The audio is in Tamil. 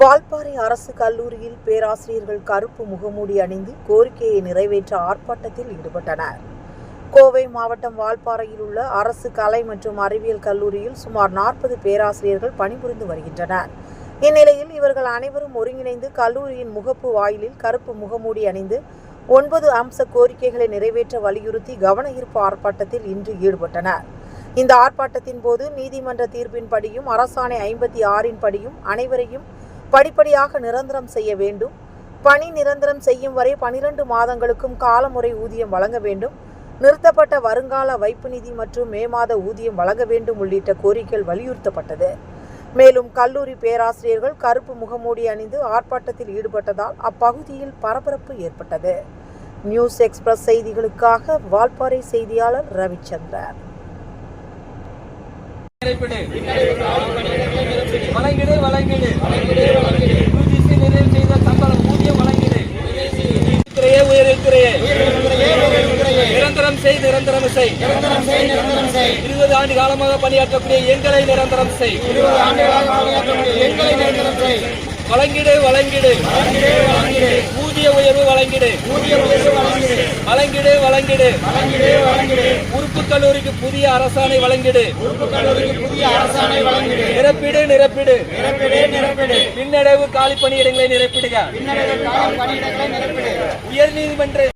வால்பாறை அரசு கல்லூரியில் பேராசிரியர்கள் கருப்பு முகமூடி அணிந்து கோரிக்கையை நிறைவேற்ற ஆர்ப்பாட்டத்தில் ஈடுபட்டனர். கோவை மாவட்டம் வால்பாறையில் உள்ள அரசு கலை மற்றும் அறிவியல் கல்லூரியில் சுமார் நாற்பது பேராசிரியர்கள் பணிபுரிந்து வருகின்றனர். இந்நிலையில் இவர்கள் அனைவரும் ஒருங்கிணைந்து கல்லூரியின் முகப்பு வாயிலில் கருப்பு முகமூடி அணிந்து ஒன்பது அம்ச கோரிக்கைகளை நிறைவேற்ற வலியுறுத்தி கவன ஈர்ப்பு ஆர்ப்பாட்டத்தில் இன்று ஈடுபட்டனர். இந்த ஆர்ப்பாட்டத்தின் போது நீதிமன்ற தீர்ப்பின்படியும் அரசாணை ஐம்பத்தி ஆறின் படியும் அனைவரையும் படிப்படியாக நிரந்தரம் செய்ய வேண்டும். பணி நிரந்தரம் செய்யும் வரை பனிரெண்டு மாதங்களுக்கும் காலமுறை ஊதியம் வழங்க வேண்டும். நிறுத்தப்பட்ட வருங்கால வைப்பு நிதி மற்றும் மே மாத ஊதியம் வழங்க வேண்டும் உள்ளிட்ட கோரிக்கைகள் வலியுறுத்தப்பட்டது. மேலும் கல்லூரி பேராசிரியர்கள் கருப்பு முகமூடி அணிந்து ஆர்ப்பாட்டத்தில் ஈடுபட்டதால் அப்பகுதியில் பரபரப்பு ஏற்பட்டது. நியூஸ் எக்ஸ்பிரஸ் செய்திகளுக்காக வால்பாறை செய்தியாளர் ரவிச்சந்திரன். வழங்கிடு வழங்கிடு UGC நிறைவு செய்த சம்பளம் ஊதியம் வழங்கிடு. துறையே உயர்த்துறையே நிரந்தரம் செய் நிரந்தரம் செய். இருபது ஆண்டு காலமாக பணியாற்றக்கூடிய எங்களை நிரந்தரம் செய். வழங்கிடு வழங்கிடு. ஊதிய உயர்வு வழங்கிடு. வழங்கிடு வழங்கிடு. உறுப்பு கல்லூரிக்கு புதிய அரசாணை வழங்கிடு. நிரப்பிடு நிரப்பிடு. பின்னடைவு காலி பணியிடங்களை நிரப்பிடுக. உயர் நீதிமன்ற